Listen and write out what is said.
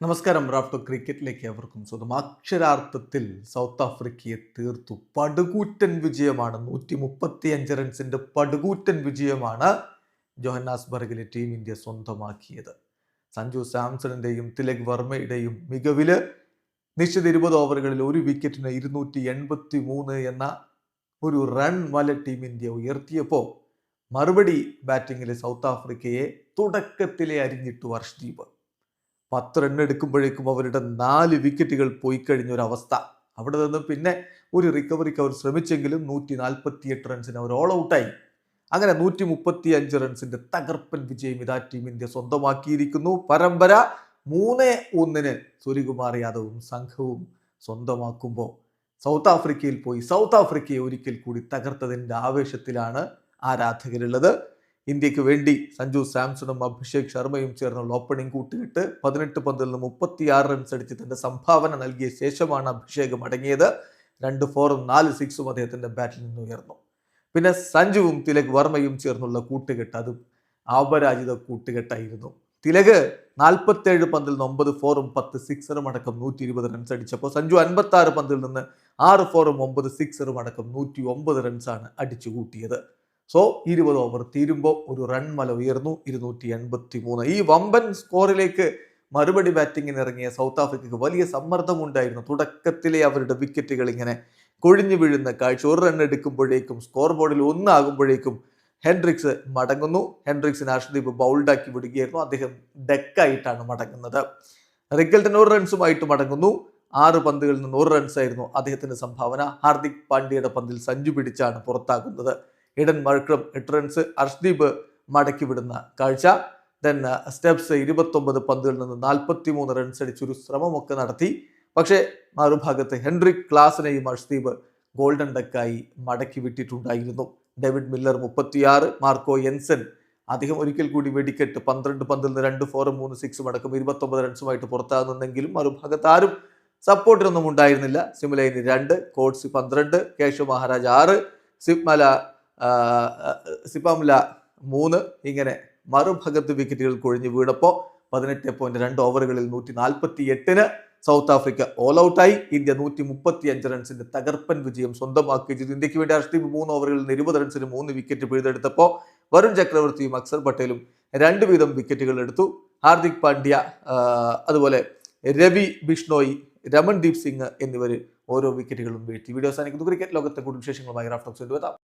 നമസ്കാരം. റാഫ്റ്റോ ക്രിക്കറ്റിലേക്ക് അവർക്കും സ്വന്തം അക്ഷരാർത്ഥത്തിൽ സൗത്ത് ആഫ്രിക്കയെ തീർത്തു. പടുകൂറ്റൻ വിജയമാണ്. നൂറ്റി മുപ്പത്തി അഞ്ച് റൺസിന്റെ പടുകൂറ്റൻ വിജയമാണ് ജോഹന്നാസ്ബർഗിലെ ടീം ഇന്ത്യ സ്വന്തമാക്കിയത്. സഞ്ജു സാംസണിന്റെയും തിലക് വർമ്മയുടെയും മികവിൽ നിശ്ചിത ഇരുപത് ഓവറുകളിൽ ഒരു വിക്കറ്റിന് ഇരുന്നൂറ്റി എൺപത്തി മൂന്ന് എന്ന ഒരു റൺ വല ടീം ഇന്ത്യ ഉയർത്തിയപ്പോൾ മറുപടി ബാറ്റിങ്ങിൽ സൗത്ത് ആഫ്രിക്കയെ തുടക്കത്തിലെ അരിഞ്ഞിട്ടു വർഷദീപ് പത്ത് റൺ എടുക്കുമ്പോഴേക്കും അവരുടെ നാല് വിക്കറ്റുകൾ പോയി കഴിഞ്ഞ ഒരു അവസ്ഥ അവിടെ നിന്ന് പിന്നെ ഒരു റിക്കവറിക്ക് അവർ ശ്രമിച്ചെങ്കിലും നൂറ്റി നാൽപ്പത്തി എട്ട് റൺസിന് അവർ ഓൾ ഔട്ടായി അങ്ങനെ നൂറ്റി മുപ്പത്തി അഞ്ച് റൺസിന്റെ തകർപ്പൻ വിജയം ഇതാ ടീം ഇന്ത്യ സ്വന്തമാക്കിയിരിക്കുന്നു. പരമ്പര മൂന്ന് ഒന്നിന് സൂര്യകുമാർ യാദവും സംഘവും സ്വന്തമാക്കുമ്പോൾ സൗത്ത് ആഫ്രിക്കയിൽ പോയി. സൗത്ത് ആഫ്രിക്കയെ ഒരിക്കൽ കൂടി തകർത്തതിന്റെ ആവേശത്തിലാണ് ആരാധകരുള്ളത്. ഇന്ത്യയ്ക്ക് വേണ്ടി സഞ്ജു സാംസണും അഭിഷേക് ശർമ്മയും ചേർന്നുള്ള ഓപ്പണിംഗ് കൂട്ടുകെട്ട് പതിനെട്ട് പന്തിൽ നിന്ന് മുപ്പത്തിയാറ് റൺസ് അടിച്ച് തന്റെ സംഭാവന നൽകിയ ശേഷമാണ് അഭിഷേക് മടങ്ങിയത് രണ്ട് ഫോറും നാല് സിക്സും അദ്ദേഹത്തിന്റെ ബാറ്റിൽ നിന്ന് ഉയർന്നു. പിന്നെ സഞ്ജുവും തിലക് വർമ്മയും ചേർന്നുള്ള കൂട്ടുകെട്ട് അത് അപരാജിത കൂട്ടുകെട്ടായിരുന്നു. തിലക് നാൽപ്പത്തേഴ് പന്തിൽ നിന്ന് ഒമ്പത് ഫോറും പത്ത് സിക്സറും അടക്കം നൂറ്റി ഇരുപത് റൺസ് അടിച്ചപ്പോൾ സഞ്ജു അൻപത്തി ആറ് പന്തിൽ നിന്ന് ആറ് ഫോറും ഒമ്പത് സിക്സറും അടക്കം നൂറ്റി ഒമ്പത് റൺസാണ് അടിച്ചു കൂട്ടിയത് സോ ഇരുപത് ഓവർ തീരുമ്പോൾ ഒരു റൺ മല ഉയർന്നു. ഇരുന്നൂറ്റി എൺപത്തി മൂന്ന് ഈ വമ്പൻ സ്കോറിലേക്ക് മറുപടി ബാറ്റിങ്ങിന് ഇറങ്ങിയ സൗത്ത് ആഫ്രിക്കയ്ക്ക് വലിയ സമ്മർദ്ദമുണ്ടായിരുന്നു തുടക്കത്തിലെ അവരുടെ വിക്കറ്റുകൾ ഇങ്ങനെ കൊഴിഞ്ഞു വീഴുന്ന കാഴ്ച. ഒരു റൺ എടുക്കുമ്പോഴേക്കും സ്കോർ ബോർഡിൽ ഒന്നാകുമ്പോഴേക്കും ഹെൻഡ്രിക്സ് മടങ്ങുന്നു. ഹെൻഡ്രിക്സിന് അർഷദീപ് ബൗൾഡാക്കി വിടുകയായിരുന്നു. അദ്ദേഹം ഡെക്കായിട്ടാണ് മടങ്ങുന്നത്. റിക്കൽട്ടൻ ഒരു റൺസുമായിട്ട് മടങ്ങുന്നു. ആറ് പന്തുകളിൽ നിന്ന് ഒരു റൺസ് ആയിരുന്നു അദ്ദേഹത്തിന്റെ സംഭാവന. ഹാർദിക് പാണ്ഡ്യയുടെ പന്തിൽ സഞ്ചു പിടിച്ചാണ് പുറത്താകുന്നത്. ഇഡൻ മഴക്രം എട്ട് റൺസ് അർഷ്ദീപ് മടക്കി വിടുന്ന കാഴ്ച ദെൻ സ്റ്റെപ്സ് ഇരുപത്തൊമ്പത് പന്തുകളിൽ നിന്ന് നാൽപ്പത്തി മൂന്ന് റൺസ് അടിച്ചൊരു ശ്രമമൊക്കെ നടത്തി. പക്ഷേ മറുഭാഗത്ത് ഹെൻറിക് ക്ലാസിനെയും അർഷ്ദീപ് ഗോൾഡൻ ഡക്കായി മടക്കി വിട്ടിട്ടുണ്ടായിരുന്നു ഡേവിഡ് മില്ലർ മുപ്പത്തിയാറ് മാർക്കോ എൻസൻ അദ്ദേഹം ഒരിക്കൽ കൂടി വെടിക്കെട്ട് പന്ത്രണ്ട് പന്തിൽ നിന്ന് രണ്ട് ഫോറും മൂന്ന് സിക്സും അടക്കം ഇരുപത്തൊമ്പത് റൺസുമായിട്ട് പുറത്താകുന്നെങ്കിലും മറുഭാഗത്ത് ആരും സപ്പോർട്ടിനൊന്നും ഉണ്ടായിരുന്നില്ല. സിമുലൈന് രണ്ട് കോട്സ് പന്ത്രണ്ട് കേശവ് മഹാരാജ് ആറ് സിപ്മല സിപ്പാമുല മൂന്ന് ഇങ്ങനെ മറുഭാഗത്ത് വിക്കറ്റുകൾ കൊഴിഞ്ഞ് വീണപ്പോൾ പതിനെട്ട് പോയിന്റ് രണ്ട് ഓവറുകളിൽ നൂറ്റി നാൽപ്പത്തി എട്ടിന് സൗത്ത് ആഫ്രിക്ക ഓൾ ഔട്ടായി ഇന്ത്യ നൂറ്റി മുപ്പത്തി അഞ്ച് റൺസിന്റെ തകർപ്പൻ വിജയം സ്വന്തമാക്കി ചെയ്തു ഇന്ത്യയ്ക്ക് വേണ്ടി അർഷ്ദീപ് മൂന്ന് ഓവറുകളിൽ ഇരുപത് റൺസിന് മൂന്ന് വിക്കറ്റ് പിഴുതെടുത്തപ്പോൾ വരുൺ ചക്രവർത്തിയും അക്സർ പട്ടേലും രണ്ട് വീതം വിക്കറ്റുകൾ എടുത്തു. ഹാർദിക് പാണ്ഡ്യ അതുപോലെ രവി ബിഷ്ണോയി രമൺദീപ് സിംഗ് എന്നിവർ ഓരോ വിക്കറ്റുകളും വീഴ്ത്തി. വീഡിയോ അവസാനിക്കുന്നു. ക്രിക്കറ്റ് ലോകത്തെ കൂടുതൽ വിശേഷങ്ങളുമായി റാഫ്റ്റോക്സ് എത്താം